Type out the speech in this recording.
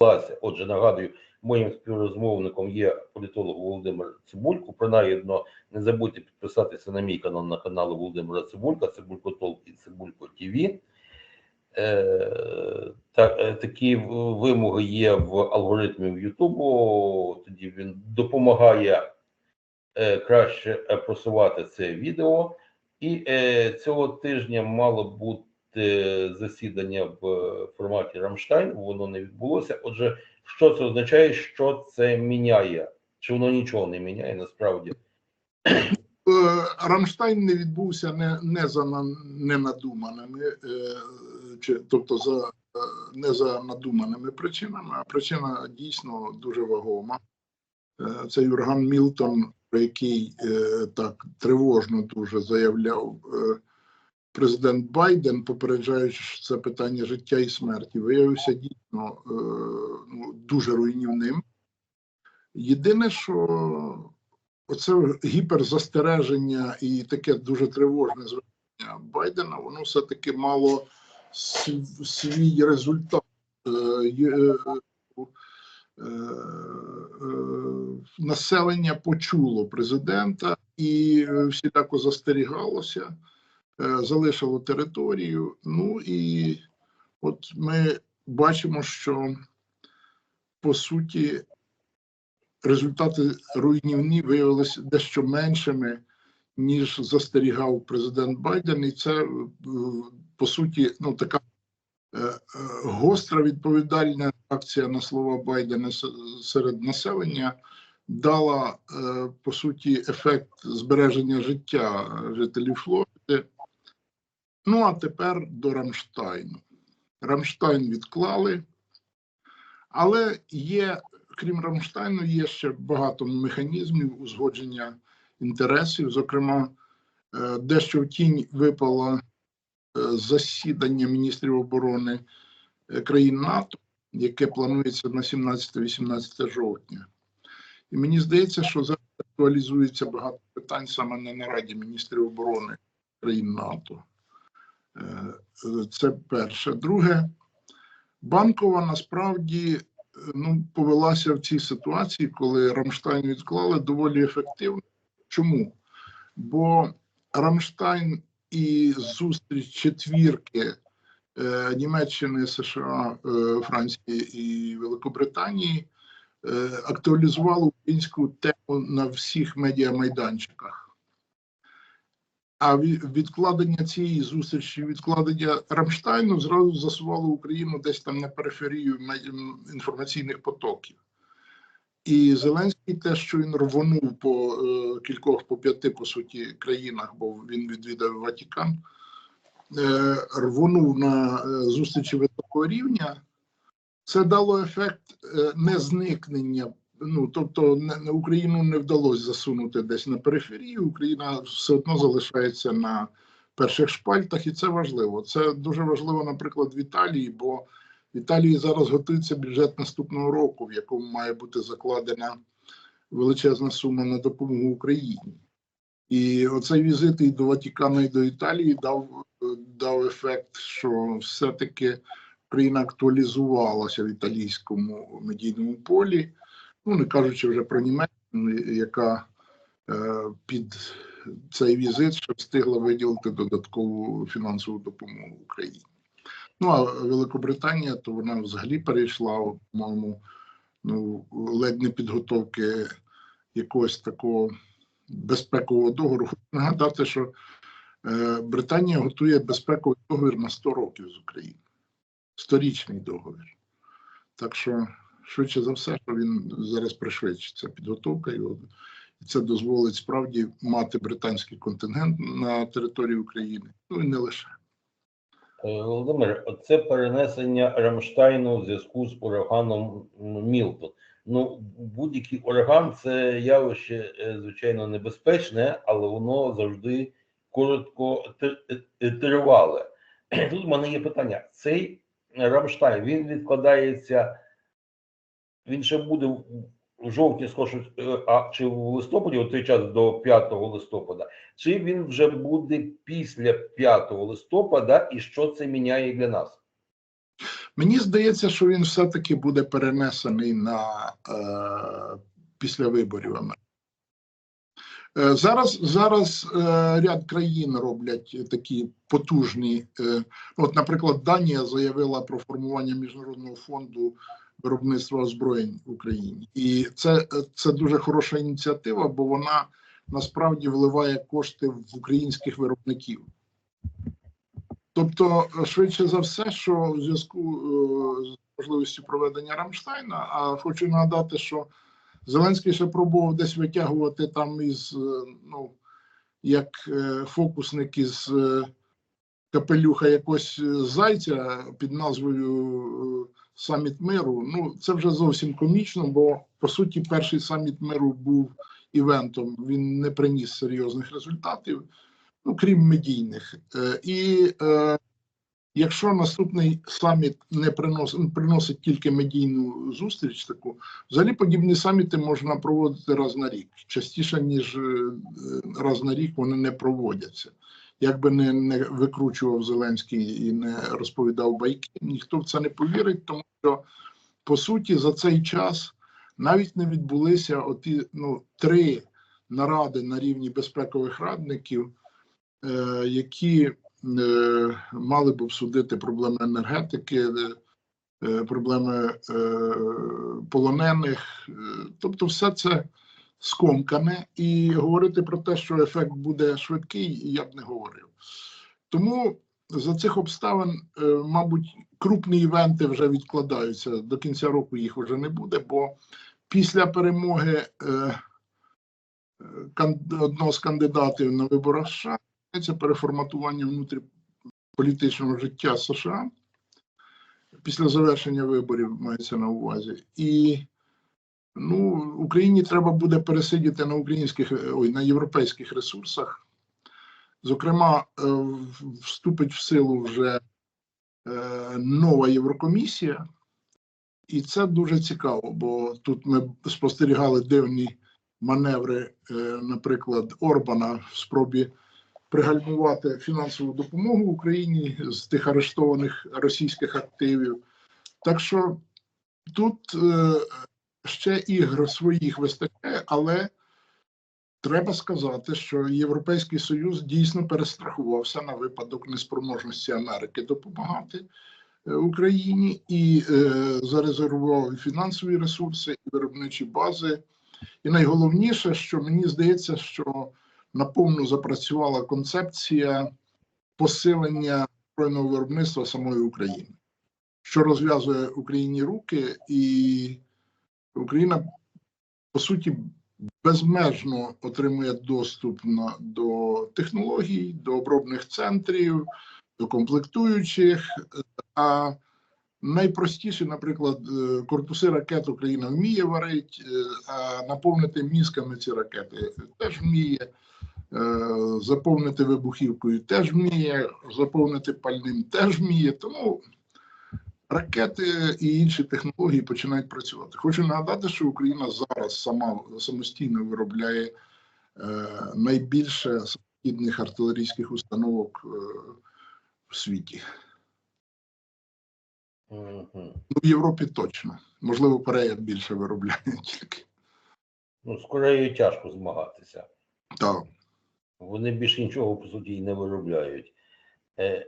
класі. Отже, нагадую, моїм співрозмовником є політолог Володимир Цибулько. Принагідно не забудьте підписатися на мій канал на канал Володимира Цибулька, Цибулько Толк і Цибулько ТВ. Е, та, е, такі вимоги є в алгоритмі Ютубу. Тоді він допомагає е, краще просувати це відео. І е, цього тижня мало бути засідання в е, форматі Рамштайн. Воно не відбулося. Отже, що це означає, що це міняє? Чи воно нічого не міняє насправді? Е, Рамштайн не відбувся не, не за ненадуманими, е, чи, тобто за е, не за надуманими причинами, а причина дійсно дуже вагома. Е, Це Юрган Мілтон, про який е, так тривожно дуже заявляв е, президент Байден, попереджаючи, що це питання життя і смерті, виявився дійсно е, ну, дуже руйнівним. Єдине, що оце гіперзастереження і таке дуже тривожне звернення Байдена, воно все-таки мало свій результат. Е, е, Населення почуло президента і всіляко застерігалося, залишило територію. Ну і от ми бачимо, що по суті результати руйнівні виявилися дещо меншими, ніж застерігав президент Байден, і це е, по суті ну така е, е, гостра відповідальна акція на слова Байдена серед населення дала е, по суті ефект збереження життя жителів Флориди. Ну а тепер до Рамштайну. Рамштайн відклали, але є крім Рамштайну, є ще багато механізмів узгодження інтересів. Зокрема, е, дещо в тінь випало е, засідання міністрів оборони е, країн НАТО, яке планується на 17-18 жовтня. І мені здається, що зараз актуалізується багато питань саме на нараді міністрів оборони країн НАТО. Е, е, Це перше. Друге, банкова насправді ну, повелася в цій ситуації, коли Рамштайн відклали доволі ефективно. Чому? Бо Рамштайн і зустріч четвірки е, Німеччини, США, е, Франції і Великобританії е, актуалізували українську тему на всіх медіамайданчиках. А відкладення цієї зустрічі, відкладення Рамштайну зразу засувало Україну десь там на периферію інформаційних потоків. І Зеленський те, що він рвонув по е, кількох по п'яти по суті країнах, бо він відвідав Ватикан, е, рвонув на е, зустрічі високого рівня. Це дало ефект е, не зникнення. Ну тобто, не, Україну не вдалося засунути десь на периферію. Україна все одно залишається на перших шпальтах, і це важливо. Це дуже важливо, наприклад, в Італії, бо в Італії зараз готується бюджет наступного року, в якому має бути закладена величезна сума на допомогу Україні. І оцей візит і до Ватикану, і до Італії дав, дав ефект, що все-таки Україна актуалізувалася в італійському медійному полі. Ну, не кажучи вже про Німеччину, яка е, під цей візит ще встигла виділити додаткову фінансову допомогу Україні. Ну а Великобританія, то вона взагалі перейшла, по-моєму, ну, ледь не підготовки якогось такого безпекового договору. Хочу нагадати, що е, Британія готує безпековий договір на 100 років з України. Сторічний договір. Так що, швидше за все, що він зараз пришвидшиться підготовка його. І це дозволить справді мати британський контингент на території України. Ну і не лише. Е, Володимир, це перенесення Рамштайну у зв'язку з ураганом Мілтон. Ну, будь-який ураган це явище, е, звичайно, небезпечне, але воно завжди коротко е, тривале. Тут в мене є питання: цей Рамштайн він відкладається, він ще буде в- жовтні, схоже, е, а чи в листопаді, у той час до 5 листопада, чи він вже буде після 5 листопада, і що це міняє для нас? Мені здається, що він все-таки буде перенесений на е, після виборів Е, Зараз, зараз е, ряд країн роблять такі потужні. Е, от, наприклад, Данія заявила про формування міжнародного фонду виробництва озброєнь в Україні, і це, це дуже хороша ініціатива, бо вона насправді вливає кошти в українських виробників. Тобто, швидше за все, що в зв'язку е, з можливістю проведення Рамштайна, а хочу нагадати, що Зеленський ще пробував десь витягувати там із, е, ну, як е, фокусник із капелюха якось е, зайця під назвою Саміт миру. Ну, це вже зовсім комічно, бо по суті перший саміт миру був івентом. Він не приніс серйозних результатів, ну крім медійних. Е, І е, якщо наступний саміт не приносить, приносить тільки медійну зустріч, таку взагалі подібні саміти можна проводити раз на рік. Частіше ніж е, раз на рік вони не проводяться. Як би не, не викручував Зеленський і не розповідав байки, ніхто в це не повірить, тому що по суті за цей час навіть не відбулися оті ну, три наради на рівні безпекових радників, е, які е, мали б обсудити проблеми енергетики, е, проблеми е, полонених. Е, тобто, все це скомкане, і говорити про те, що ефект буде швидкий, я б не говорив. Тому за цих обставин, е, мабуть, крупні івенти вже відкладаються. До кінця року їх вже не буде, бо після перемоги е, е, одного з кандидатів на виборах США це переформатування внутрішньополітичного життя США після завершення виборів мається на увазі. І ну, Україні треба буде пересидіти на українських ой, на європейських ресурсах. Зокрема, е, вступить в силу вже е, нова Єврокомісія, і це дуже цікаво, бо тут ми спостерігали дивні маневри, е, наприклад, Орбана в спробі пригальмувати фінансову допомогу Україні з тих арештованих російських активів. Так що тут ще ігр своїх вистачає, але треба сказати, що Європейський Союз дійсно перестрахувався на випадок неспроможності Америки допомагати е, Україні і е, зарезервував і фінансові ресурси, і виробничі бази. І найголовніше, що мені здається, що наповну запрацювала концепція посилення збройного виробництва самої України, що розв'язує Україні руки, і Україна по суті безмежно отримує доступ на, до технологій, до обробних центрів, до комплектуючих. А найпростіші, наприклад, е, корпуси ракет Україна вміє варити, е, а наповнити мізками ці ракети теж вміє. е, Заповнити вибухівкою теж вміє, заповнити пальним теж вміє. Тому ракети і інші технології починають працювати. Хочу нагадати, що Україна зараз сама самостійно виробляє е, найбільше самохідних артилерійських установок е, в світі. Ну, в Європі точно. Можливо, Корея більше виробляє тільки. Ну, з Кореєю тяжко змагатися. Так. Вони більше нічого, по суті, і не виробляють. Е,